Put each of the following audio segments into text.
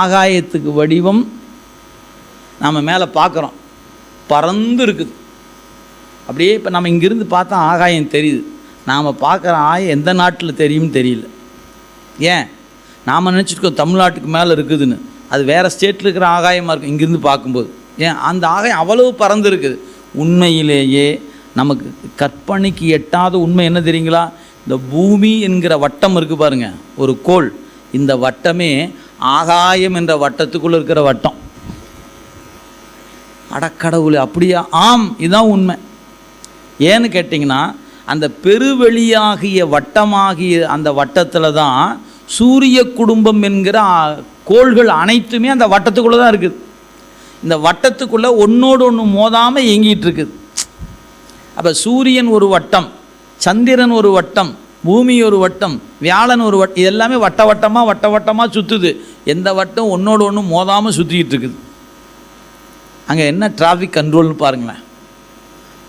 ஆகாயத்துக்கு வடிவம் நாம் மேலே பார்க்குறோம் பறந்து இருக்குது அப்படியே இப்போ நம்ம இங்கிருந்து பார்த்தா ஆகாயம் தெரியுது. நாம் பார்க்குற ஆயம் எந்த நாட்டில் தெரியும்னு தெரியல. ஏன்? நாம் நினச்சிருக்கோம் தமிழ்நாட்டுக்கு மேலே இருக்குதுன்னு. அது வேறு ஸ்டேட்டில் இருக்கிற ஆகாயமாக இருக்கும் இங்கிருந்து பார்க்கும்போது. ஏன்? அந்த ஆகாயம் அவ்வளவு பறந்து இருக்குது உண்மையிலேயே நமக்கு கற்பனைக்கு எட்டாத உண்மை என்ன தெரியுங்களா? இந்த பூமி என்கிற வட்டம் இருக்குது பாருங்க. ஒரு கோள். இந்த வட்டமே ஆகாயம் என்ற வட்டத்துக்குள்ளே இருக்கிற வட்டம். அடக்கடவுள் அப்படியா? ஆம் இதுதான் உண்மை. ஏன்னு கேட்டிங்கன்னா அந்த பெருவெளியாகிய வட்டமாகிய அந்த வட்டத்தில் தான் சூரிய குடும்பம் என்கிற கோள்கள் அனைத்துமே அந்த வட்டத்துக்குள்ளே தான் இருக்குது. இந்த வட்டத்துக்குள்ளே ஒன்றோடு ஒன்று மோதாமல் இயங்கிட்டு இருக்குது. அப்போ சூரியன் ஒரு வட்டம் சந்திரன் ஒரு வட்டம் பூமி ஒரு வட்டம் வியாழன் ஒரு வட்டம் இது எல்லாமே வட்ட வட்டமாக வட்ட வட்டமாக சுற்றுது எந்த வட்டம் ஒன்றோடு ஒன்று மோதாமல் சுற்றிக்கிட்டு இருக்குது. அங்கே என்ன டிராஃபிக் கண்ட்ரோல்னு பாருங்களேன்.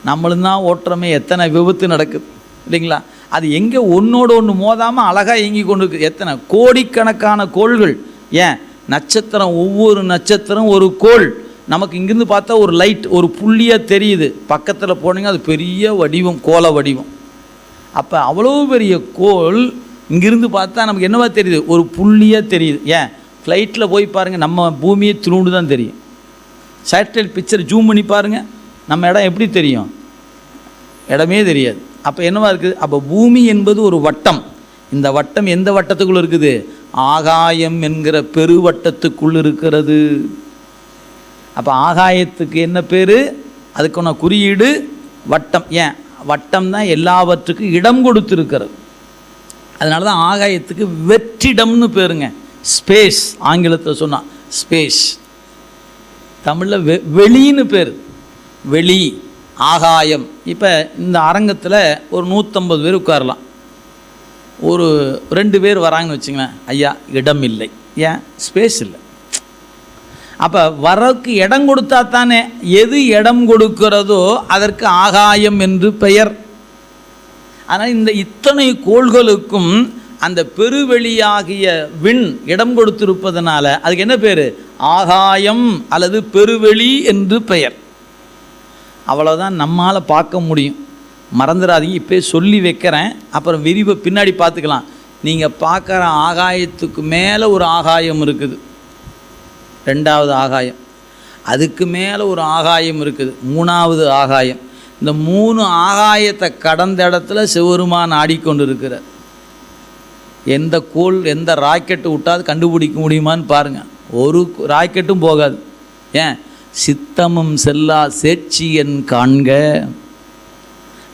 நம்மளும் தான் ஓட்டுறமே எத்தனை விபத்து நடக்குது இல்லைங்களா? அது எங்கே ஒன்றோடு ஒன்று மோதாமல் அழகாக இயங்கி கொண்டு இருக்குது எத்தனை கோடிக்கணக்கான கோள்கள். ஏன்? நட்சத்திரம் ஒவ்வொரு நட்சத்திரம் ஒரு கோள். நமக்கு இங்கிருந்து பார்த்தா ஒரு லைட் ஒரு புள்ளியாக தெரியுது. பக்கத்தில் போனீங்க அது பெரிய வடிவம் கோல வடிவம். அப்போ அவ்வளோ பெரிய கோள் இங்கிருந்து பார்த்தா நமக்கு என்னவா தெரியுது? ஒரு புள்ளியாக தெரியுது. ஏன்? ஃப்ளைட்டில் போய் பாருங்கள் நம்ம பூமியை திருண்டு தான் தெரியும். சேட்டலைட் பிக்சர் ஜூம் பண்ணி பாருங்கள் நம்ம இடம் எப்படி தெரியும்? இடமே தெரியாது. அப்போ என்னவா இருக்குது அப்போ பூமி என்பது ஒரு வட்டம். இந்த வட்டம் எந்த வட்டத்துக்குள்ளே இருக்குது? ஆகாயம் என்கிற பெருவட்டத்துக்குள் இருக்கிறது. அப்போ ஆகாயத்துக்கு என்ன பேர்? அதுக்கான குறியீடு வட்டம். ஏன்? வட்டம் தான் எல்லாவற்றுக்கும் இடம் கொடுத்துருக்கிறது. அதனால தான் ஆகாயத்துக்கு வெற்றிடம்னு பேருங்க. ஸ்பேஸ் ஆங்கிலத்தில் சொன்னால் ஸ்பேஸ் தமிழில் வெ வெளின்னு பேர். வெளி ஆகாயம். இப்போ இந்த அரங்கத்தில் ஒரு நூற்றம்பது பேர் உட்காரலாம். ஒரு ரெண்டு பேர் வராங்கன்னு வச்சுங்களேன் ஐயா இடம் இல்லை ஏன்? ஸ்பேஸ் இல்லை. அப்போ வரக்கு இடம் கொடுத்தா தானே எது இடம் கொடுக்கிறதோ அதற்கு ஆகாயம் என்று பெயர். ஆனால் இந்த இத்தனை கோள்களுக்கும் அந்த பெருவெளியாகிய விண் இடம் கொடுத்திருப்பதனால அதுக்கு என்ன பேர்? ஆகாயம் அல்லது பெருவெளி என்று பெயர். அவ்வளோதான் நம்மால் பார்க்க முடியும். மறந்துடாதீங்க இப்போ சொல்லி வைக்கிறேன். அப்புறம் விரிவை பின்னாடி பார்த்துக்கலாம். நீங்கள் பார்க்குற ஆகாயத்துக்கு மேலே ஒரு ஆகாயம் இருக்குது. ரெண்டாவது ஆகாயம். அதுக்கு மேலே ஒரு ஆகாயம் இருக்குது. மூணாவது ஆகாயம். இந்த மூணு ஆகாயத்தை கடந்த இடத்துல சிவருமான் ஆடிக்கொண்டு இருக்கிறார் எந்த கோல் எந்த ராக்கெட்டு விட்டாது கண்டுபிடிக்க முடியுமான்னு பாருங்கள் ஒரு ராக்கெட்டும் போகாது. ஏன்? சித்தமும் செல்லா சேட்சியன் காண்க.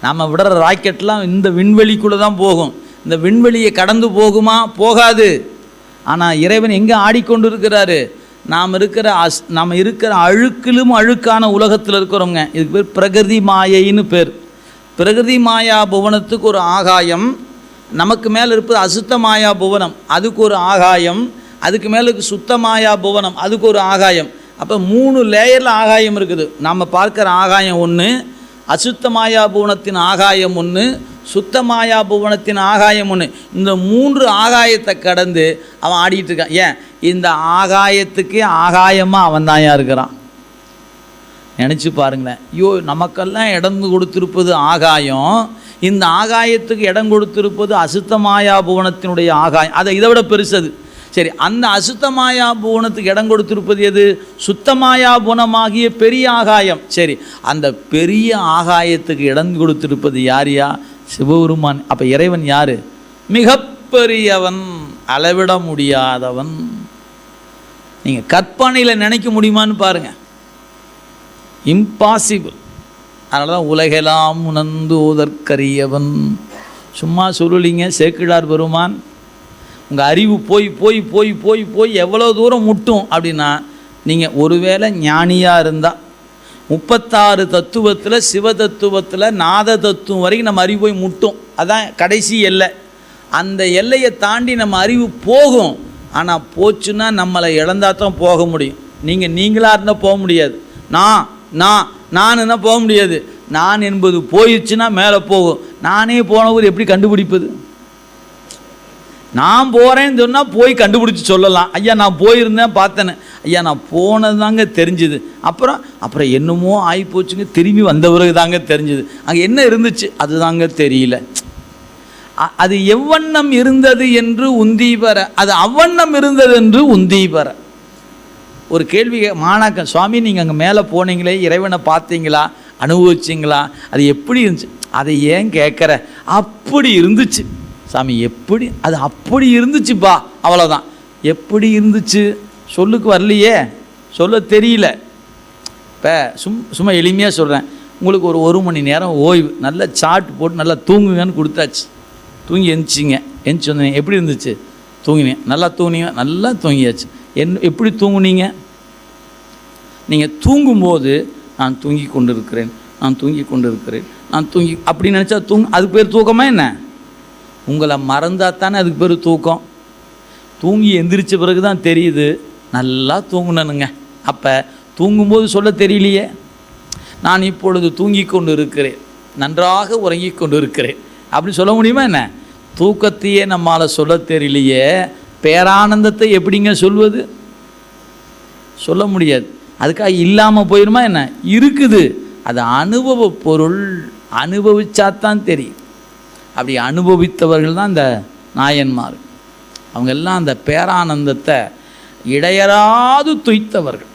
நாம் விடுற ராக்கெட்லாம் இந்த விண்வெளிக்குள்ளே தான் போகும். இந்த விண்வெளியை கடந்து போகுமா? போகாது. ஆனால் இறைவன் எங்கே ஆடிக்கொண்டு இருக்கிறாரு நாம் இருக்கிற அஸ் நாம் இருக்கிற அழுக்கிலும் அழுக்கான உலகத்தில் இருக்கிறோங்க இதுக்கு பேர் பிரகிருதி மாயைன்னு பேர். பிரகிருதி மாயா புவனத்துக்கு ஒரு ஆகாயம். நமக்கு மேலே இருப்பது அசுத்த மாயா புவனம். அதுக்கு ஒரு ஆகாயம். அதுக்கு மேலே சுத்தமாயா சுத்த மாயா புவனம். அதுக்கு ஒரு ஆகாயம். அப்போ மூணு லேயரில் ஆகாயம் இருக்குது. நம்ம பார்க்குற ஆகாயம் ஒன்று அசுத்த மாயா புவனத்தின் ஆகாயம் ஒன்று சுத்த மாயா புவனத்தின் ஆகாயம் ஒன்று இந்த மூன்று ஆகாயத்தை கடந்து அவன் ஆடிட்டு இருக்கான். ஏன்? இந்த ஆகாயத்துக்கு ஆகாயமாக அவன் தான் இருக்கிறான். நினச்சி பாருங்களேன். ஐயோ நமக்கெல்லாம் இடம் கொடுத்திருப்பது ஆகாயம். இந்த ஆகாயத்துக்கு இடம் கொடுத்திருப்பது அசுத்தமாயா புவனத்தினுடைய ஆகாயம். அதை இதை விட பெருசது சரி அந்த அசுத்தமாயா புவனத்துக்கு இடம் கொடுத்திருப்பது எது? சுத்தமாயா புவனமாகிய பெரிய ஆகாயம். சரி அந்த பெரிய ஆகாயத்துக்கு இடம் கொடுத்திருப்பது யார் யா? சிவபெருமான். அப்போ இறைவன் யார்? மிகப்பெரியவன். அளவிட முடியாதவன். நீங்கள் கற்பனையில் நினைக்க முடியுமான்னு பாருங்கள் இம்பாசிபிள் அதனால தான் உலகெல்லாம் உணர்ந்து ஓதற்கரியவன். சும்மா சொல்லுலிங்க சேக்கிழார் பெருமான் உங்கள் அறிவு போய் போய் போய் போய் போய் எவ்வளோ தூரம் முட்டும் அப்படின்னா நீங்கள் ஒருவேளை ஞானியாக இருந்தால் முப்பத்தாறு தத்துவத்தில் சிவ தத்துவத்தில் நாத தத்துவம் வரைக்கும் நம்ம அறிவு போய் முட்டும். அதான் கடைசி எல்லை. அந்த எல்லையை தாண்டி நம்ம அறிவு போகும். ஆனால் போச்சுன்னா நம்மளை இழந்தா தான் போக முடியும். நீங்கள் நீங்களாக இருந்தால் போக முடியாது. நான் நான் நான் போக முடியாது. நான் என்பது போயிடுச்சுன்னா மேலே போகும். நானே போனவர் எப்படி கண்டுபிடிப்பது? நான் போகிறேன்னு சொன்னால் போய் கண்டுபிடிச்சி சொல்லலாம். ஐயா நான் போயிருந்தேன் பார்த்தேன்னு. ஐயா நான் போனது தாங்க தெரிஞ்சுது. அப்புறம் அப்புறம் என்னமோ ஆகி போச்சுங்க திரும்பி வந்த பிறகு தாங்க தெரிஞ்சுது. அங்கே என்ன இருந்துச்சு? அதுதாங்க தெரியல. அது எவ்வண்ணம் இருந்தது என்று உந்தி பெற அது அவ்வண்ணம் இருந்தது என்று உந்தி பெற ஒரு கேள்வி கே- மாணாக்க சுவாமி நீங்கள் அங்கே மேலே போனீங்களே இறைவனை பார்த்தீங்களா? அனுபவிச்சிங்களா? அது எப்படி இருந்துச்சு? அதை ஏன் கேட்குற? அப்படி இருந்துச்சு. சாமி எப்படி? அது அப்படி இருந்துச்சுப்பா. அவ்வளோதான் எப்படி இருந்துச்சு? சொல்லுக்கு வரலையே. சொல்ல தெரியல. இப்போ சும் சும்மா எளிமையாக சொல்கிறேன் உங்களுக்கு ஒரு ஒரு மணி நேரம் ஓய்வு நல்ல சாட் போட்டு நல்லா தூங்குங்கன்னு கொடுத்தாச்சு. தூங்கி எந்திச்சிங்க எந்திச்சு வந்தீங்க எப்படி இருந்துச்சு? தூங்கினேன். நல்லா தூங்கினீங்க நல்லா தூங்கியாச்சு. என் எப்படி தூங்குனீங்க? நீங்கள் தூங்கும்போது நான் தூங்கி கொண்டு இருக்கிறேன் நான் தூங்கி கொண்டு இருக்கிறேன் நான் தூங்கி அப்படி நினச்சா தூங்க அதுக்கு பேர் தூக்கமா என்ன? உங்களை மறந்தால் தானே அதுக்கு பேர் தூக்கம். தூங்கி எந்திரிச்ச பிறகு தான் தெரியுது நல்லா தூங்கினனுங்க. அப்போ தூங்கும்போது சொல்ல தெரியலையே. நான் இப்பொழுது தூங்கி கொண்டு இருக்கிறேன் நன்றாக உறங்கி கொண்டு இருக்கிறேன் அப்படி சொல்ல முடியுமா என்ன? தூக்கத்தையே நம்மால் சொல்ல தெரியலையே. பேரானந்தத்தை எப்படிங்க சொல்வது? சொல்ல முடியாது. அதுக்காக இல்லாமல் போயிருமா என்ன? இருக்குது. அது அனுபவ பொருள். அனுபவிச்சாதான் தெரியும். அப்படி அனுபவித்தவர்கள் தான் இந்த நாயன்மார். அவங்க எல்லாம் அந்த பேரானந்தத்தை இடையறாது துய்த்தவர்கள்.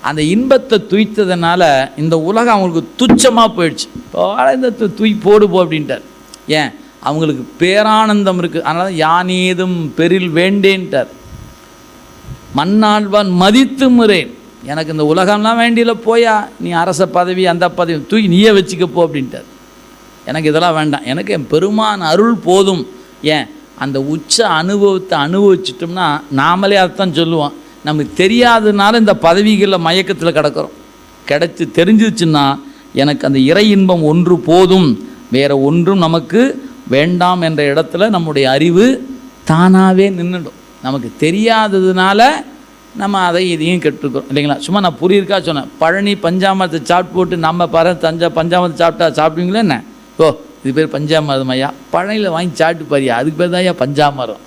அந்த இன்பத்தை துய்த்ததுனால இந்த உலகம் அவங்களுக்கு துச்சமாக போயிடுச்சு. போடா இந்த து- தூய் போடு போ அப்படின்ட்டார். ஏன்? அவங்களுக்கு பேரானந்தம் இருக்குது அதனால் யான் ஏதும் பெரில் வேண்டேன்ட்டார். மண்ணாழ்வான் மதித்து முறேன். எனக்கு இந்த உலகம்லாம் வேண்டியில போயா நீ அரச பதவி அந்த பதவி தூக்கி நீயே வச்சுக்க போ அப்படின்ட்டார். எனக்கு இதெல்லாம் வேண்டாம். எனக்கு என் பெருமான் அருள் போதும். ஏன்? அந்த உச்ச அனுபவத்தை அனுபவிச்சிட்டோம்னா நாமளே அதைத்தான் சொல்லுவோம். நமக்கு தெரியாததுனால இந்த பதவிகளில் மயக்கத்தில் கிடக்கிறோம். கிடைச்சி தெரிஞ்சிச்சுன்னா எனக்கு அந்த இறை இன்பம் ஒன்று போதும். வேறு ஒன்றும் நமக்கு வேண்டாம் என்ற இடத்துல நம்முடைய அறிவு தானாகவே நின்றுடும் நமக்கு தெரியாததுனால நம்ம அதை இதையும் கெட்டுருக்கோம் இல்லைங்களா? சும்மா நான் புரியிருக்கா சொன்னேன். பழனி பஞ்சாமரத்தை சாப்பிட்டு போட்டு நம்ம பர தஞ்சா பஞ்சாமரத்தை சாப்பிட்டா சாப்பிடுவீங்களே என்ன? ஓ இது பேர் பஞ்சாமரம் ஐயா. பழனியில் வாங்கி சாப்பிட்டு பாரியா? அதுக்கு பேர் தான் ஐயா பஞ்சாமரம்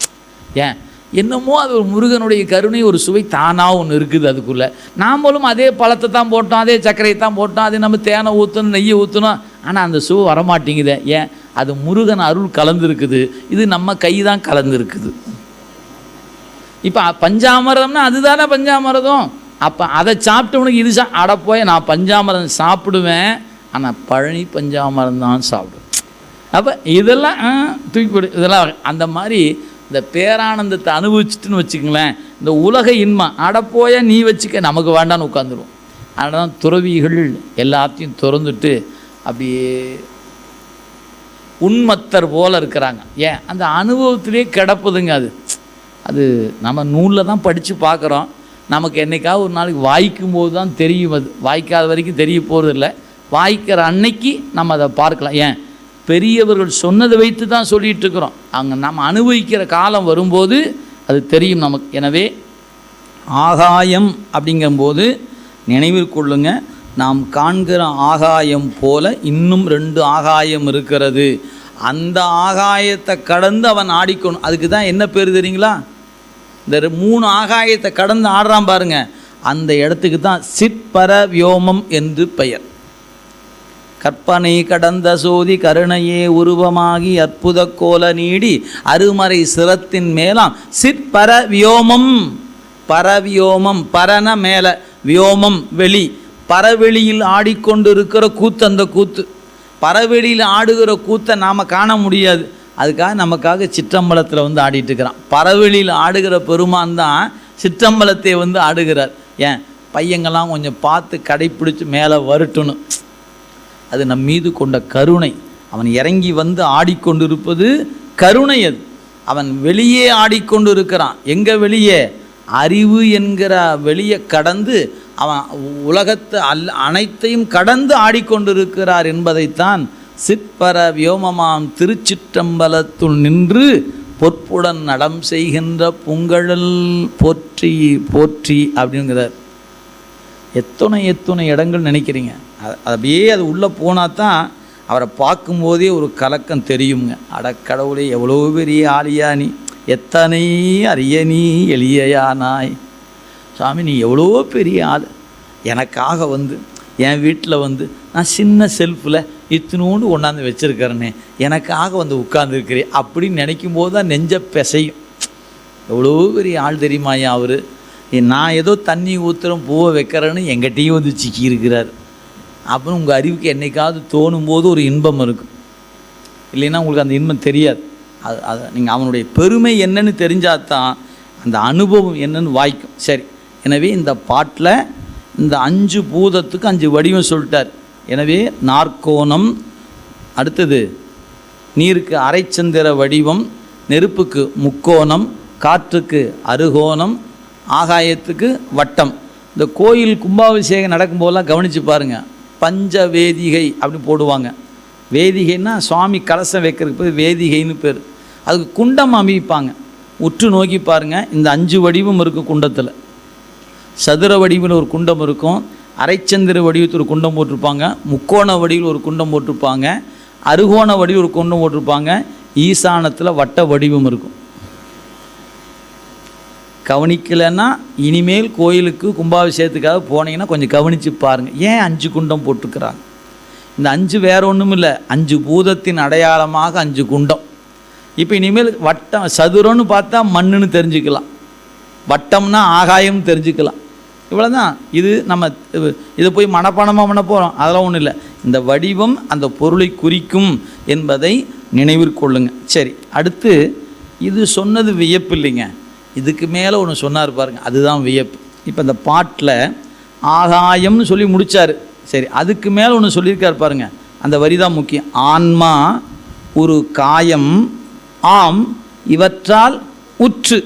ஏன்? என்னமோ அது ஒரு முருகனுடைய கருணை ஒரு சுவை தானாக ஒன்று இருக்குது அதுக்குள்ளே. நாமளும் அதே பழத்தை தான் போட்டோம் அதே சர்க்கரையை தான் போட்டோம் அதே நம்ம தேனை ஊற்றணும் நெய்யை ஊற்றணும் ஆனால் அந்த சுவை வரமாட்டேங்குதே. ஏன்? அது முருகன் அருள் கலந்துருக்குது. இது நம்ம கை தான் கலந்துருக்குது. இப்போ பஞ்சாமிரதம்னா அதுதானே பஞ்சாமிரதம்? அப்போ அதை சாப்பிட்டவனுக்கு இது சா அட போய் நான் பஞ்சாமிரதம் சாப்பிடுவேன். ஆனால் பழனி பஞ்சாமிரதம் தான் சாப்பிடுவேன் அப்போ இதெல்லாம் ஆ, தூக்கி போடு இதெல்லாம் அந்த மாதிரி இந்த பேரானந்தத்தை அனுபவிச்சுட்டுன்னு வச்சுக்கங்களேன் இந்த உலக இன்மம் அடப்போய நீ வச்சுக்க நமக்கு வேண்டான்னு உட்காந்துருவோம் அதனால தான் துறவிகள் எல்லாத்தையும் திறந்துட்டு அப்படியே உண்மத்தர் போல் இருக்கிறாங்க. ஏன்? அந்த அனுபவத்திலே கிடப்புதுங்க அது. அது நம்ம நூலில் தான் படித்து பார்க்குறோம். நமக்கு என்னைக்காவது ஒரு நாளைக்கு வாய்க்கும் போது தான் தெரியும் அது. வாய்க்காத வரைக்கும் தெரிய போகிறதில்ல வாய்க்கிற அன்னைக்கு நம்ம அதை பார்க்கலாம். ஏன்? பெரியவர்கள் சொன்னதை வைத்து தான் சொல்லிட்டு இருக்கிறோம் அங்கே நம்ம அனுபவிக்கிற காலம் வரும்போது அது தெரியும் நமக்கு. எனவே ஆகாயம் அப்படிங்கும்போது நினைவில் கொள்ளுங்க நாம் காண்கிற ஆகாயம் போல இன்னும் ரெண்டு ஆகாயம் இருக்கிறது. அந்த ஆகாயத்தை கடந்து அவன் ஆடிக்கணும் அதுக்கு தான் என்ன பேர் தெரியுங்களா? இந்த ரெ- மூணு ஆகாயத்தை கடந்து ஆடுறான் பாருங்க. அந்த இடத்துக்கு தான் சிற்பர வியோமம் என்று பெயர். கற்பனை கடந்த சோதி கருணையே உருவமாகி அற்புத கோல நீடி அருமறை சிரத்தின் மேலாம் சிற்பர வியோமம். பரவியோமம் பரன மேல வியோமம் வெளி. பரவெளியில் ஆடிக்கொண்டிருக்கிற கூத்து அந்த கூத்து. பரவெளியில் ஆடுகிற கூத்தை நாம் காண முடியாது. அதுக்காக நமக்காக சிற்றம்பலத்தில் வந்து ஆடிட்டு இருக்கிறான் பரவெளியில் ஆடுகிற பெருமான் தான் சிற்றம்பலத்தை வந்து ஆடுகிறார். ஏன்? பையங்கள்லாம் கொஞ்சம் பார்த்து கடைப்பிடிச்சு மேலே வரட்டணும் அது நம் மீது கொண்ட கருணை. அவன் இறங்கி வந்து ஆடிக்கொண்டிருப்பது கருணை அது. அவன் வெளியே ஆடிக்கொண்டு இருக்கிறான் எங்கே வெளியே? அறிவு என்கிற வெளியே கடந்து அவன் உலகத்து அல் அனைத்தையும் கடந்து ஆடிக்கொண்டிருக்கிறார் என்பதைத்தான் சிற்பர வியோமமாம் திருச்சிற்றம்பலத்துள் நின்று பொற்புடன் நடம் செய்கின்ற புங்கழல் போற்றி போற்றி அப்படிங்கிறார். எத்தனை எத்தனை இடங்கள் நினைக்கிறீங்க? அது அப்படியே அது உள்ளே போனால் தான் அவரை பார்க்கும்போதே ஒரு கலக்கம் தெரியுங்க. அட கடவுளே எவ்வளோ பெரிய ஆளியா நீ. எத்தனை அரிய நீ எளியயானாய் சாமி நீ எவ்வளோ பெரிய ஆள். எனக்காக வந்து என் வீட்டில் வந்து நான் சின்ன செல்ஃபில் இத்தினோண்டு கொண்டாந்து வச்சுருக்கிறேனே. எனக்காக வந்து உட்காந்துருக்கிறேன் அப்படின்னு நினைக்கும் போது தான் நெஞ்ச பிசையும். எவ்வளோ பெரிய ஆள் தெரியுமாயா அவர். நான் ஏதோ தண்ணி ஊற்றுறோம் பூவை வைக்கிறேன்னு எங்கிட்டையும் வந்து சிக்கி இருக்கிறார் அப்புறம் உங்கள் அறிவுக்கு என்னைக்காவது தோணும் போது ஒரு இன்பம் இருக்கும் இல்லைன்னா உங்களுக்கு அந்த இன்பம் தெரியாது. அது அது நீங்கள் அவனுடைய பெருமை என்னன்னு தெரிஞ்சால் தான் அந்த அனுபவம் என்னன்னு வாய்க்கும். சரி. எனவே இந்த பாட்டில் இந்த அஞ்சு பூதத்துக்கு அஞ்சு வடிவம் சொல்லிட்டார். எனவே நாற்கோணம் அடுத்தது நீருக்கு அரைச்சந்திர வடிவம் நெருப்புக்கு முக்கோணம் காற்றுக்கு அருகோணம் ஆகாயத்துக்கு வட்டம். இந்த கோயில் கும்பாபிஷேகம் நடக்கும்போதெல்லாம் கவனித்து பாருங்கள் பஞ்ச வேதிகை அப்படின்னு போடுவாங்க. வேதிகைன்னா சுவாமி கலசம் வைக்கிறதுக்கு பேர் வேதிகைன்னு பேர். அதுக்கு குண்டம் அமைப்பாங்க. உற்று நோக்கி பாருங்கள் இந்த அஞ்சு வடிவம் இருக்கும் குண்டத்தில். சதுர வடிவில் ஒரு குண்டம் இருக்கும் அரைச்சந்திர வடிவத்தில் ஒரு குண்டம் போட்டிருப்பாங்க முக்கோண வடிவில் ஒரு குண்டம் போட்டிருப்பாங்க அருகோண வடிவில் ஒரு குண்டம் போட்டிருப்பாங்க ஈசானத்தில் வட்ட வடிவம் இருக்கும். கவனிக்கலைன்னா இனிமேல் கோயிலுக்கு கும்பாபிஷேகத்துக்காக போனீங்கன்னா கொஞ்சம் கவனித்து பாருங்கள் ஏன் அஞ்சு குண்டம் போட்டிருக்கிறாங்க? இந்த அஞ்சு வேற ஒன்றும் இல்லை. அஞ்சு பூதத்தின் அடையாளமாக அஞ்சு குண்டம். இப்போ இனிமேல் வட்டம் சதுரம்னு பார்த்தா மண்ணுன்னு தெரிஞ்சுக்கலாம். வட்டம்னா ஆகாயம்னு தெரிஞ்சுக்கலாம். இவ்வளோதான் இது நம்ம இதை போய் மனப்பாணமாக பண்ண போகிறோம் அதெல்லாம் ஒன்றும் இல்லை. இந்த வடிவம் அந்த பொருளை குறிக்கும் என்பதை நினைவிற்கொள்ளுங்க சரி அடுத்து இது சொன்னது வியப்பு இல்லைங்க இதுக்கு மேலே ஒன்று சொன்னார் பாருங்க அதுதான் வியப்பு. இப்போ இந்த பாட்டில் ஆகாயம்னு சொல்லி முடிச்சார். சரி அதுக்கு மேலே ஒன்று சொல்லியிருக்கார் பாருங்க அந்த வரி தான் முக்கியம். ஆன்மா ஒரு காயம் ஆம் இவற்றால் உற்று.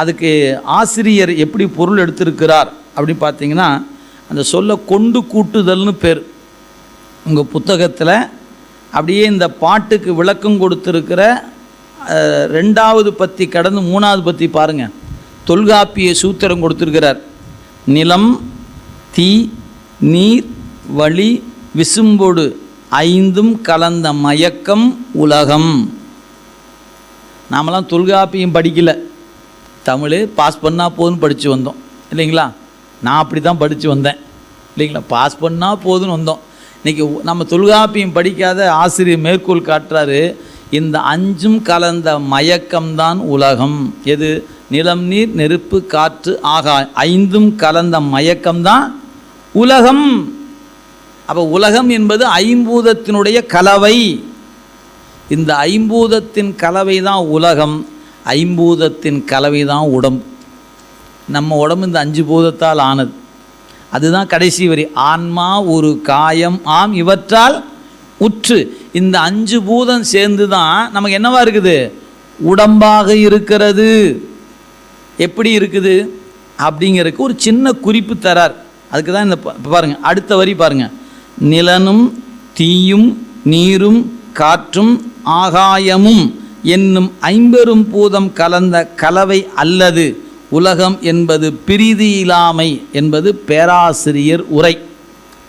அதுக்கு ஆசிரியர் எப்படி பொருள் எடுத்திருக்கிறார் அப்படின்னு பார்த்தீங்கன்னா அந்த சொல்ல கொண்டு கூட்டுதல்னு பேர். உங்கள் புத்தகத்தில் அப்படியே இந்த பாட்டுக்கு விளக்கம் கொடுத்துருக்கிற ரெண்டாவது பத்தி கடந்து மூணாவது பத்தி பாருங்கள் தொல்காப்பிய சூத்திரம் கொடுத்துருக்கிறார். நிலம் தீ நீர் வழி விசும்பொடு ஐந்தும் கலந்த மயக்கம் உலகம். நாமெல்லாம் தொல்காப்பியம் படிக்கலை. தமிழ் பாஸ் பண்ணால் போதும் படித்து வந்தோம். இல்லைங்களா? நான் அப்படி தான் படித்து வந்தேன். இல்லைங்களா? பாஸ் பண்ணால் போதும்னு வந்தோம். இன்றைக்கி நம்ம தொல்காப்பியம் படிக்காத ஆசிரியர் மேற்கோள் காட்டுறாரு. இந்த அஞ்சும் கலந்த மயக்கம்தான் உலகம். எது? நிலம் நீர் நெருப்பு காற்று ஆகா ஐந்தும் கலந்த மயக்கம்தான் உலகம். அப்போ உலகம் என்பது ஐம்பூதத்தினுடைய கலவை. இந்த ஐம்பூதத்தின் கலவை தான் உலகம். ஐம்பூதத்தின் கலவை தான் உடம்பு. நம்ம உடம்பு இந்த அஞ்சு பூதத்தால் ஆனது. அதுதான் கடைசி வரி. ஆன்மா ஒரு காயம். ஆம் இவற்றால் உற்று. இந்த அஞ்சு பூதம் சேர்ந்து தான் நமக்கு என்னவா இருக்குது? உடம்பாக இருக்கிறது. எப்படி இருக்குது? அப்படிங்கிறதுக்கு ஒரு சின்ன குறிப்பு தரார். அதுக்கு தான் இந்த பாருங்க அடுத்த வரி பாருங்க. நிலனும் தீயும் நீரும் காற்றும் ஆகாயமும் என்னும் ஐம்பெரும் பூதம் கலந்த கலவை அல்லது உலகம் என்பது பிரிதி இல்லாமை என்பது பேராசிரியர் உரை.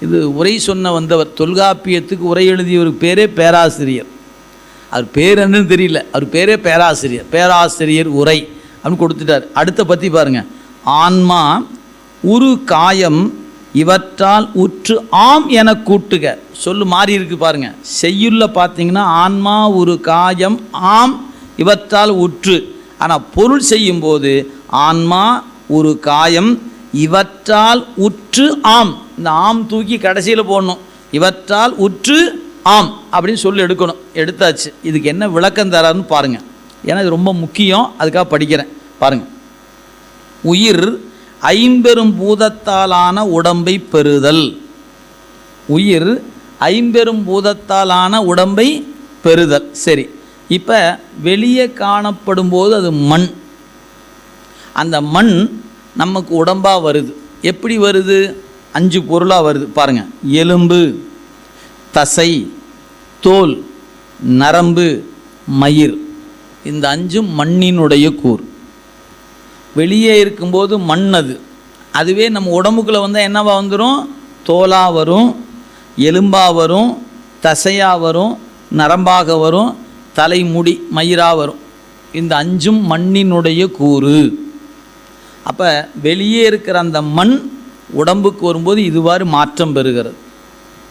இது உரை சொன்ன வந்தவர் தொல்காப்பியத்துக்கு உரை எழுதியவர் பேரே பேராசிரியர். அவர் பேர் என்னன்னு தெரியல. அவர் பேரே பேராசிரியர். பேராசிரியர் உரை அப்படின்னு கொடுத்துட்டார். அடுத்த பற்றி பாருங்க. ஆன்மா உரு காயம் இவற்றால் உற்று ஆம் என கூட்டுக. சொல்லு மாறி இருக்கு பாருங்க. செய்யுள்ள பார்த்தீங்கன்னா ஆன்மா ஒரு காயம் ஆம் இவற்றால் உற்று. ஆனால் பொருள் செய்யும்போது ஆன்மா ஒரு காயம் இவற்றால் உற்று ஆம். இந்த ஆம் தூக்கி கடைசியில் போடணும். இவற்றால் உற்று ஆம் அப்படின்னு சொல்லி எடுக்கணும். எடுத்தாச்சு. இதுக்கு என்ன விளக்கம் தராருன்னு பாருங்க. ஏன்னா இது ரொம்ப முக்கியம். அதுக்காக படிக்கிறேன். பாருங்க. உயிர் ஐம்பெரும் பூதத்தாலான உடம்பை பெறுதல். உயிர் ஐம்பெரும் பூதத்தாலான உடம்பை பெறுதல். சரி. இப்போ வெளியே காணப்படும் போது அது மண். அந்த மண் நமக்கு உடம்பாக வருது. எப்படி வருது? அஞ்சு பொருளாக வருது. பாருங்கள் எலும்பு தசை தோல் நரம்பு மயிர். இந்த அஞ்சும் மண்ணினுடைய கூறு. வெளியே இருக்கும்போது மண் அது. அதுவே நம்ம உடம்புக்குள்ளே வந்தால் என்னவா வந்துடும் தோலாக வரும் எலும்பாக வரும் தசையாக வரும் நரம்பாக வரும் தலைமுடி மயிராக வரும். இந்த அஞ்சும் மண்ணினுடைய கூறு. அப்போ வெளியே இருக்கிற அந்த மண் உடம்புக்கு வரும்போது இதுவாறு மாற்றம் பெறுகிறது.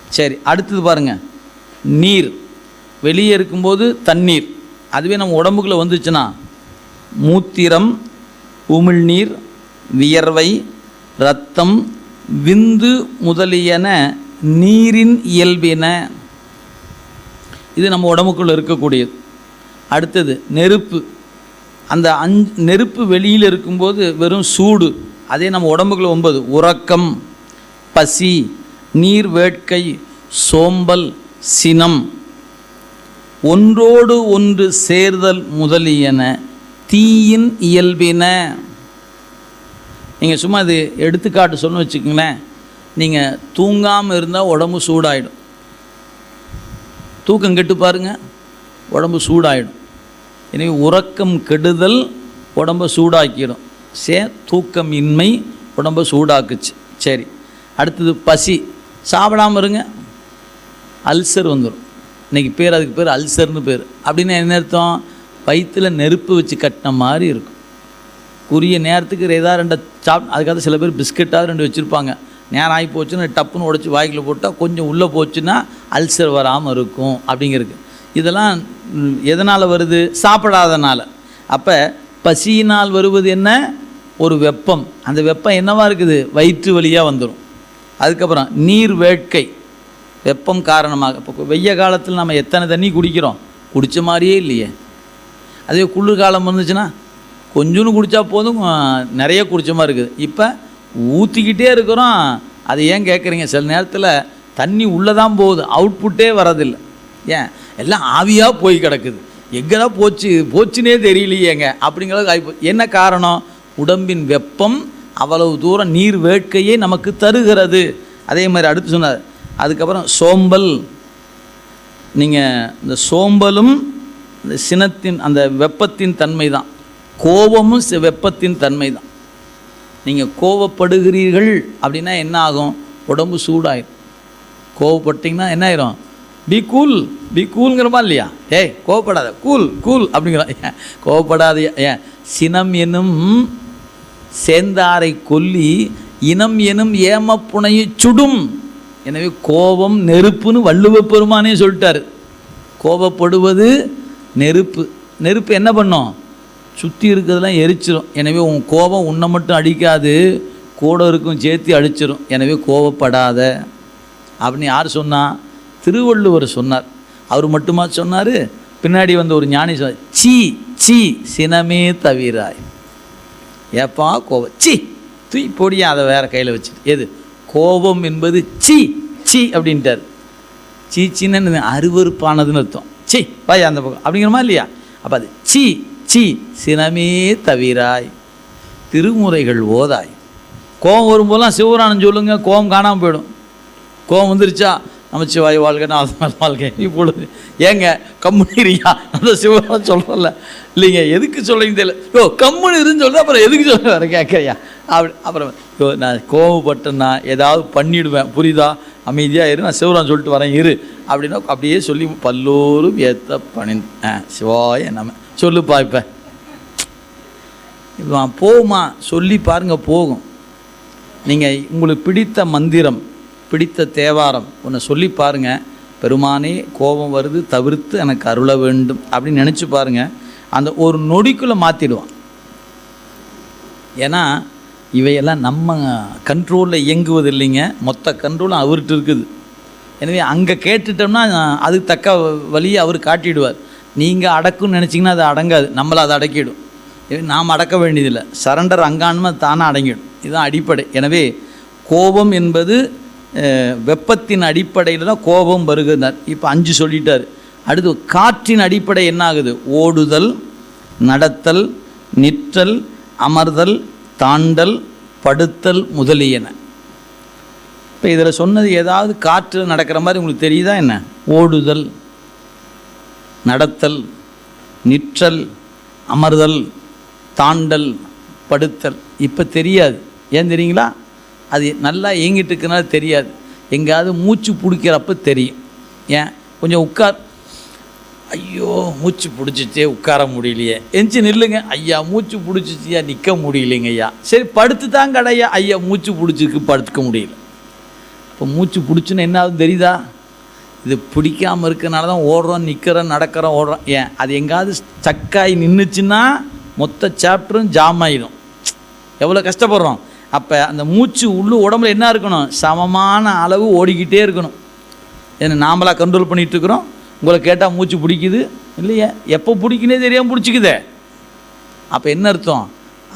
சரி அடுத்தது பாருங்கள் நீர். வெளியே இருக்கும்போது தண்ணீர். அதுவே நம்ம உடம்புக்குள்ளே வந்துச்சுன்னா மூத்திரம் உமிழ்நீர் வியர்வை இரத்தம் விந்து முதலியன நீரின் இயல்பின. இது நம்ம உடம்புக்குள்ளே இருக்கக்கூடியது. அடுத்தது நெருப்பு. அந்த அஞ் நெருப்பு வெளியில் இருக்கும்போது வெறும் சூடு. அதே நம்ம உடம்புக்குள்ள ஒன்பது. உறக்கம் பசி நீர் வேட்கை சோம்பல் சினம். ஒன்றோடு ஒன்று சேர்தல் முதலியன தீயின் இயல்பின. நீங்கள் சும்மா இது எடுத்துக்காட்டு சொன்னு வச்சுக்கோங்களேன். நீங்கள் தூங்காமல் இருந்தால் உடம்பு சூடாயிடும். தூக்கம் கெட்டு பாருங்க உடம்பு சூடாயிடும். எனவே உறக்கம் கெடுதல் உடம்பை சூடாக்கிடும். சே தூக்கம் இன்மை உடம்பை சூடாக்குச்சு. சரி அடுத்தது பசி. சாப்பிடாம இருங்க. அல்சர் வந்துடும் இன்றைக்கி பேர் அதுக்கு பேர் அல்சர்னு பேர். அப்படின்னு என்ன அர்த்தம்? வயிற்றில் நெருப்பு வச்சு கட்டின மாதிரி இருக்கும். உரிய நேரத்துக்கு ஏதாவது ரெண்டு சாப் அதுக்காக சில பேர் பிஸ்கட்டாக ரெண்டு வச்சுருப்பாங்க. நேரம் ஆகி போச்சுன்னா டப்புன்னு உடச்சி வாய்க்குள்ள போட்டால் கொஞ்சம் உள்ளே போச்சுன்னா அல்சர் வராமல் இருக்கும் அப்படிங்கிறது இதெல்லாம் எதனால் வருது? சாப்பிடாதனால. அப்போ பசியினால் வருவது என்ன? ஒரு வெப்பம். அந்த வெப்பம் என்னவா இருக்குது? வயிற்று வழியாக வந்துடும் அதுக்கப்புறம் நீர் வேட்கை. வெப்பம் காரணமாக. இப்போ வெய்ய காலத்தில் நம்ம எத்தனை தண்ணி குடிக்கிறோம்? குடித்த மாதிரியே இல்லையே. அதே குளிர்காலம் வந்துச்சுன்னா கொஞ்சோன்னு குடித்தா போதும் நிறைய குடித்த மாதிரி இருக்குது. இப்போ ஊற்றிக்கிட்டே இருக்கிறோம். அது ஏன் கேட்குறீங்க சில நேரத்தில் தண்ணி உள்ளே தான் போகுது அவுட்புட்டே வரதில்லை ஏன்? எல்லாம் ஆவியாக போய் கிடக்குது. எங்கடா போச்சு? போச்சுனே தெரியலையேங்க. அப்படிங்கிறது ஆகி என்ன காரணம்? உடம்பின் வெப்பம் அவ்வளவு தூரம் நீர் வேட்கையை நமக்கு தருகிறது. அதே மாதிரி அடுத்து சொன்னார். அதுக்கப்புறம் சோம்பல். நீங்கள் இந்த சோம்பலும் இந்த சினத்தின் அந்த வெப்பத்தின் தன்மை தான் கோபமும் வெப்பத்தின் தன்மை தான் நீங்கள் கோவப்படுகிறீர்கள் அப்படின்னா என்ன ஆகும்? உடம்பு சூடாயிரும். கோவப்பட்டீங்கன்னா என்ன ஆயிரும்? பி கூல் பி கூல்ங்கிறமா இல்லையா? ஏய் கோவப்படாத. கூல் கூல் அப்படிங்கிறா ஏன்? கோவப்படாத. ஏன்? சினம் எனும் சேந்தாரை கொல்லி இனம் எனும் ஏமப்புனையை சுடும். எனவே கோபம் நெருப்புன்னு வள்ளுவ பெருமானே சொல்லிட்டாரு. கோபப்படுவது நெருப்பு. நெருப்பு என்ன பண்ணும்? சுற்றி இருக்கிறதெல்லாம் எரிச்சிடும் எனவே உன் கோபம் உன்னை மட்டும் அடிக்காது கூட இருக்கும் சேர்த்து அழிச்சிடும் எனவே கோபப்படாத அப்படின்னு யார் சொன்னால் திருவள்ளுவர் சொன்னார். அவர் மட்டுமா சொன்னார்? பின்னாடி வந்த ஒரு ஞானி சொன்னார் சீ சீ சினமே தவிராய். ஏப்பா கோபம் சி தூய் பொடியா அதை வேற கையில் வச்சுட்டு. எது? கோபம் என்பது சி சி அப்படின்ட்டார். சீச்சின்னு அருவருப்பானதுன்னு அர்த்தம். சி பாய் அந்த பக்கம். அப்படிங்கிறமா இல்லையா? அப்போ அது சி சி சினமே தவிராய். திருமுறைகள் ஓதாய். கோபம் வரும்போதெல்லாம் சிவரானன் சொல்லுங்க கோபம் காணாமல் போயிடும். கோபம் வந்துருச்சா? நமச்சிவாய் வாழ்க நாதனால் வாழ்க்கை இப்பொழுது ஏங்க கம்முனிரியா அந்த சிவரான சொல்கிறல இல்லைங்க எதுக்கு சொல்லுங்க தெரியல. ஓ கம்முனு இருன்னு சொல்லுது அப்புறம் எதுக்கு சொல்ல வர கேட்குறியா? அப்படி அப்புறம் யோ நான் கோவப்பட்டேன்னா ஏதாவது பண்ணிவிடுவேன் புரியுதா? அமைதியாக இரு நான் சிவரான் சொல்லிட்டு வரேன் இரு. அப்படின்னா அப்படியே சொல்லி பல்லோரும் ஏத்த பணி ஆ சிவாய நம்ம சொல்லுப்பா இப்போ. இப்போ போகுமா சொல்லி பாருங்கள் போகும். நீங்கள் உங்களுக்கு பிடித்த மந்திரம் பிடித்த தேவாரம். ஒன்று சொல்லி பாருங்க. பெருமானே கோபம் வருது தவிர்த்து எனக்கு அருள வேண்டும். அப்படின்னு நினச்சி பாருங்க. அந்த ஒரு நொடிக்குள்ளே மாற்றிடுவான் ஏன்னா இவையெல்லாம் நம்ம கண்ட்ரோலில் இயங்குவது இல்லைங்க மொத்த கண்ட்ரோலும் அவர்கிட்ட இருக்குது. எனவே அங்கே கேட்டுட்டோம்னா அதுக்கு தக்க வழியை அவர் காட்டிடுவார். நீங்கள் அடக்குன்னு நினச்சிங்கன்னா அது அடங்காது. நம்மளை அதை அடக்கிடும். நாம் அடக்க வேண்டியதில்லை. சரண்டர் அங்கானுமா தானாக அடங்கிடும். இதுதான் அடிப்படை. எனவே கோபம் என்பது வெப்பத்தின் அடிப்படையில் தான் கோபம் வருகிறார் இப்போ அஞ்சு சொல்லிட்டார். அடுத்து காற்றின் அடிப்படை என்ன ஆகுது? ஓடுதல் நடத்தல் நிற்றல் அமர்தல் தாண்டல் படுத்தல் முதலியன. இப்போ இதில் சொன்னது ஏதாவது காற்றில் நடக்கிற மாதிரி உங்களுக்கு தெரியுதா என்ன? ஓடுதல் நடத்தல் நிற்றல் அமர்தல் தாண்டல் படுத்தல். இப்போ தெரியாது. ஏன் தெரியுங்களா? அது நல்லா இயங்கிட்டு இருக்கனால தெரியாது. எங்கேயாவது மூச்சு பிடிக்கிறப்ப தெரியும். ஏன்? கொஞ்சம் உட்கார் ஐயோ மூச்சு பிடிச்சிச்சே உட்கார முடியலையே. எஞ்சி நில்லுங்க. ஐயா மூச்சு பிடிச்சிச்சியா? நிற்க முடியலைங்க ஐயா. சரி படுத்து தான் கடையா? ஐயா மூச்சு பிடிச்சிருக்கு படுத்துக்க முடியல. இப்போ மூச்சு பிடிச்சுன்னு என்ன ஆகுது தெரியுதா? இது பிடிக்காமல் இருக்கனால தான் ஓடுறோம் நிற்கிறோம் நடக்கிறோம் ஓடுறோம். ஏன்? அது எங்காவது ஸ்டக்காகி நின்றுச்சுன்னா மொத்த சாப்டரும் ஜாம் ஆகிடும் எவ்வளோ கஷ்டப்படுறோம்? அப்போ அந்த மூச்சு உள்ளு உடம்புல என்ன இருக்கணும்? சமமான அளவு ஓடிக்கிட்டே இருக்கணும். ஏன்னா நாமளாக கண்ட்ரோல் பண்ணிகிட்ருக்குறோம் உங்களை கேட்டால் மூச்சு பிடிக்குது. இல்லையா? எப்போ பிடிக்குனே தெரியாமல் பிடிச்சிக்குதே. அப்போ என்ன அர்த்தம்?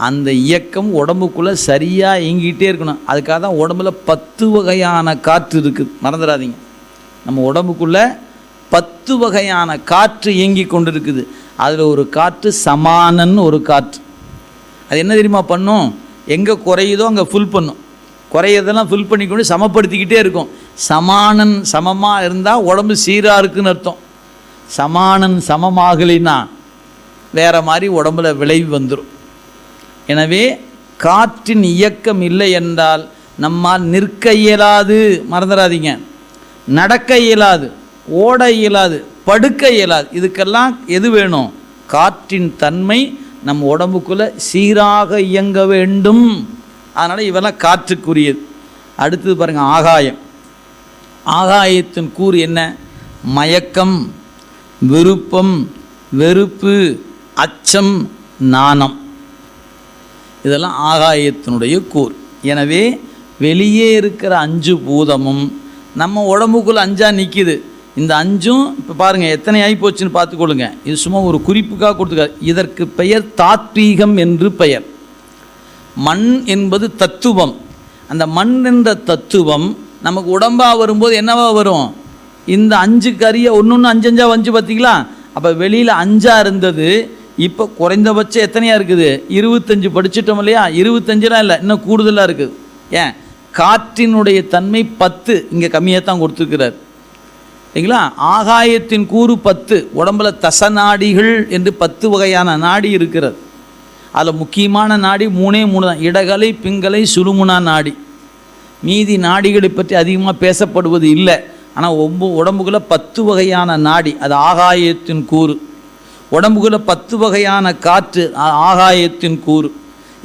அந்த இயக்கம் உடம்புக்குள்ளே சரியாக இயங்கிக்கிட்டே இருக்கணும். அதுக்காக தான் உடம்புல பத்து வகையான காற்று இருக்குது மறந்துடாதீங்க. நம்ம உடம்புக்குள்ளே பத்து வகையான காற்று இயங்கி கொண்டு இருக்குது அதில் ஒரு காற்று சமானன்னு ஒரு காற்று. அது என்ன தெரியுமா பண்ணும்? எங்கே குறையுதோ அங்கே ஃபுல் பண்ணும். குறையதெல்லாம் ஃபில் பண்ணிக்கொண்டு சமப்படுத்திக்கிட்டே இருக்கும். சமானன் சமமாக இருந்தால் உடம்பு சீராக இருக்குன்னு அர்த்தம். சமானன் சமமாகலைன்னா வேறு மாதிரி உடம்புல விளைவு வந்துடும் எனவே காற்றின் இயக்கம் இல்லை என்றால் நம்மால் நிற்க இயலாது. மறந்துடாதீங்க நடக்க இயலாது. ஓட இயலாது. படுக்க இயலாது. இதுக்கெல்லாம் எது வேணும்? காற்றின் தன்மை நம் உடம்புக்குள்ளே சீராக இயங்க வேண்டும். அதனால் இவெல்லாம் காற்றுக்குரியது. அடுத்தது பாருங்கள் ஆகாயம். ஆகாயத்தின் கூறு என்ன? மயக்கம் விருப்பம் வெறுப்பு அச்சம் நாணம். இதெல்லாம் ஆகாயத்தினுடைய கூர் எனவே வெளியே இருக்கிற அஞ்சு பூதமும் நம்ம உடம்புக்குள்ளே அஞ்சாக நிற்கிது இந்த அஞ்சும் இப்போ பாருங்கள் எத்தனை ஆகி போச்சுன்னு பார்த்துக்கொள்ளுங்க. இது சும்மா ஒரு குறிப்புக்காக கொடுத்துருக்காரு இதற்கு பெயர் தாத்வீகம் என்று பெயர். மண் என்பது தத்துவம். அந்த மண் என்ற தத்துவம் நமக்கு உடம்பாக வரும்போது என்னவா வரும்? இந்த அஞ்சு கறியை ஒன்று ஒன்று அஞ்சு அஞ்சா வந்து பார்த்தீங்களா? அப்போ வெளியில் அஞ்சாக இருந்தது இப்போ குறைந்தபட்சம் எத்தனையாக இருக்குது? இருபத்தஞ்சு படிச்சிட்டோம் இல்லையா? இருபத்தஞ்சுலாம் இல்லை இன்னும் கூடுதலாக இருக்குது. ஏன்? காற்றினுடைய தன்மை பத்து இங்கே கம்மியாக தான் கொடுத்துருக்கிறார். சரிங்களா? ஆகாயத்தின் கூறு பத்து உடம்புல தச நாடிகள் என்று பத்து வகையான நாடி இருக்கிறது. அதில் முக்கியமான நாடி மூணே மூணு தான். இடகலை பிங்கலை சுழுமுனா நாடி. மீதி நாடிகளை பற்றி அதிகமாக பேசப்படுவது இல்லை. ஆனால் ஒம்பு உடம்புக்குள்ள பத்து வகையான நாடி அது ஆகாயத்தின் கூறு. உடம்புக்குள்ள பத்து வகையான காற்று ஆகாயத்தின் கூறு.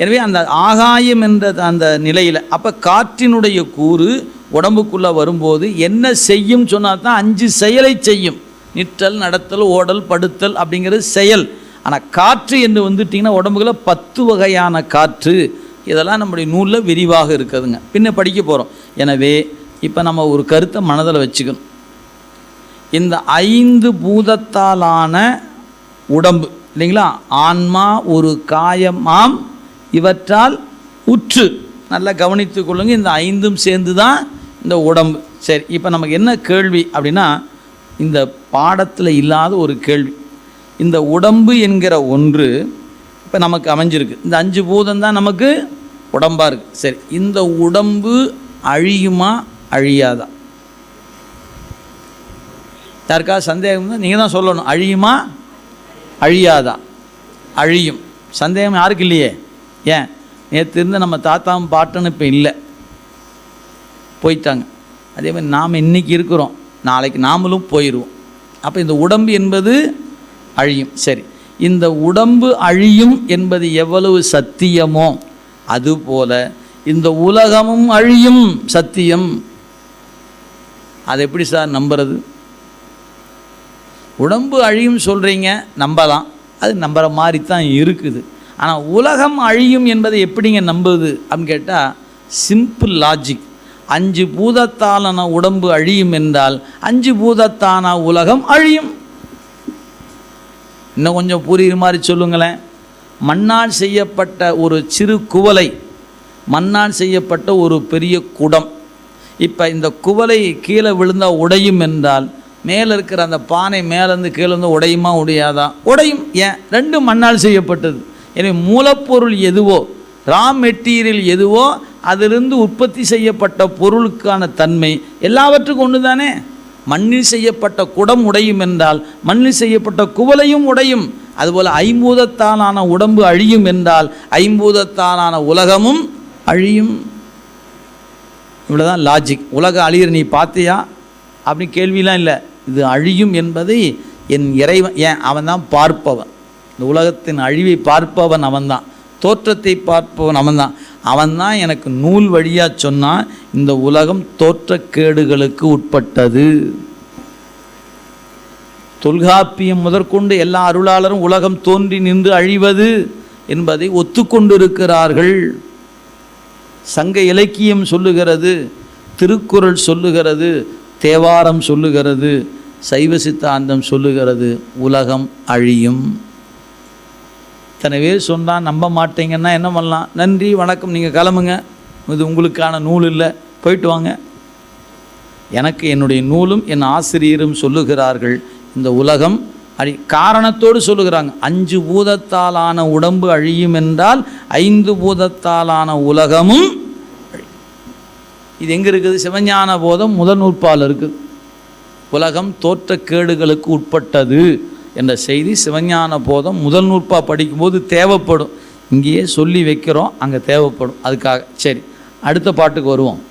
எனவே அந்த ஆகாயம் என்ற அந்த நிலையில் அப்போ காற்றினுடைய கூறு உடம்புக்குள்ளே வரும்போது என்ன செய்யும் சொன்னால் தான் அஞ்சு செயலை செய்யும். நிற்றல் நடத்தல் ஓடல் படுத்தல் அப்படிங்கிறது செயல். ஆனால் காற்று என்று வந்துட்டிங்கன்னா உடம்புக்குள்ள பத்து வகையான காற்று. இதெல்லாம் நம்முடைய நூலில் விரிவாக இருக்குதுங்க. பின்ன படிக்க போகிறோம் எனவே இப்போ நம்ம ஒரு கருத்தை மனதில் வச்சுக்கணும். இந்த ஐந்து பூதத்தாலான உடம்பு இல்லைங்களா? ஆன்மா ஒரு காயமாம் இவற்றால் உற்று. நல்லா கவனித்து கொள்ளுங்க. இந்த ஐந்தும் சேர்ந்து தான் இந்த உடம்பு. சரி இப்போ நமக்கு என்ன கேள்வி அப்படின்னா இந்த பாடத்தில் இல்லாத ஒரு கேள்வி. இந்த உடம்பு என்கிற ஒன்று இப்போ நமக்கு அமைஞ்சிருக்கு. இந்த அஞ்சு பூதம் தான் நமக்கு உடம்பாக இருக்குது சரி இந்த உடம்பு அழியுமா அழியாதா? யாருக்கா சந்தேகம் நீங்கள் தான் சொல்லணும். அழியுமா அழியாதா? அழியும். சந்தேகம் யாருக்கு இல்லையே? ஏன்? நேற்று இருந்த நம்ம தாத்தாவும் பாட்டுன்னு இப்போ இல்லை. போயிட்டாங்க. அதே மாதிரி நாம் இன்னைக்கு இருக்கிறோம். நாளைக்கு நாமளும் போயிடுவோம் அப்போ இந்த உடம்பு என்பது அழியும். சரி. இந்த உடம்பு அழியும் என்பது எவ்வளவு சத்தியமோ அதுபோல இந்த உலகமும் அழியும் சத்தியம். அதை எப்படி சார் நம்புறது? உடம்பு அழியும் சொல்கிறீங்க நம்பலாம். அது நம்புற மாதிரி தான் இருக்குது. ஆனால் உலகம் அழியும் என்பதை எப்படிங்க நம்புது அப்படின்னு கேட்டால் சிம்பிள் லாஜிக் அஞ்சு பூதத்தாலான உடம்பு அழியும் என்றால் அஞ்சு பூதத்தான உலகம் அழியும். இன்னும் கொஞ்சம் புரியுற மாதிரி சொல்லுங்களேன். மண்ணால் செய்யப்பட்ட ஒரு சிறு குவலை மண்ணால் செய்யப்பட்ட ஒரு பெரிய குடம். இப்போ இந்த குவலை கீழே விழுந்தால் உடையும் என்றால் மேலே இருக்கிற அந்த பானை மேலேருந்து கீழேருந்து உடையுமா உடையாதா? உடையும். ஏன்? ரெண்டும் மண்ணால் செய்யப்பட்டது. எனவே மூலப்பொருள் எதுவோ ரா மெட்டீரியல் எதுவோ அதிலிருந்து உற்பத்தி செய்யப்பட்ட பொருளுக்கான தன்மை எல்லாவற்றுக்கும் ஒன்று தானே மண்ணில் செய்யப்பட்ட குடம் உடையும் என்றால் மண்ணில் செய்யப்பட்ட குவலையும் உடையும். அதுபோல் ஐம்பூதத்தாலான உடம்பு அழியும் என்றால் ஐம்பூதத்தாலான உலகமும் அழியும். இவ்வளோதான் லாஜிக் உலக அழியிற நீ பார்த்தியா? அப்படின்னு கேள்விலாம் இல்லை. இது அழியும் என்பதை என் இறைவன் ஏன்? அவன் தான் பார்ப்பவன். இந்த உலகத்தின் அழிவை பார்ப்பவன் அவன்தான். தோற்றத்தை பார்ப்பவன் அவன்தான். அவன்தான் எனக்கு நூல் வழியாக சொன்னான் இந்த உலகம் தோற்றக்கேடுகளுக்கு உட்பட்டது. தொல்காப்பியம் முதற்கொண்டு எல்லா அருளாளரும் உலகம் தோன்றி நின்று அழிவது என்பதை ஒத்துக்கொண்டிருக்கிறார்கள். சங்க இலக்கியம் சொல்லுகிறது திருக்குறள் சொல்லுகிறது தேவாரம் சொல்லுகிறது சைவ சித்தாந்தம் சொல்லுகிறது உலகம் அழியும். இத்தனை பேர் சொன்னால் நம்ப மாட்டீங்கன்னா என்ன பண்ணலாம்? நன்றி வணக்கம். நீங்கள் கிளம்புங்க. இது உங்களுக்கான நூல் இல்லை. போயிட்டு வாங்க. எனக்கு என்னுடைய நூலும் என் ஆசிரியரும் சொல்லுகிறார்கள். இந்த உலகம் அழி காரணத்தோடு சொல்லுகிறாங்க. அஞ்சு பூதத்தாலான உடம்பு அழியும் என்றால் ஐந்து பூதத்தாலான உலகமும் இது எங்கே இருக்குது? சிவஞான போதம் முதல் நூற்பால் இருக்குது. உலகம் தோற்றக்கேடுகளுக்கு உட்பட்டது. என்ற செய்தி சிவஞான போதம் முதல் நூற்பாக படிக்கும்போது தேவைப்படும். இங்கேயே சொல்லி வைக்கிறோம் அங்கே தேவைப்படும். அதுக்காக சரி அடுத்த பாட்டுக்கு வருவோம்.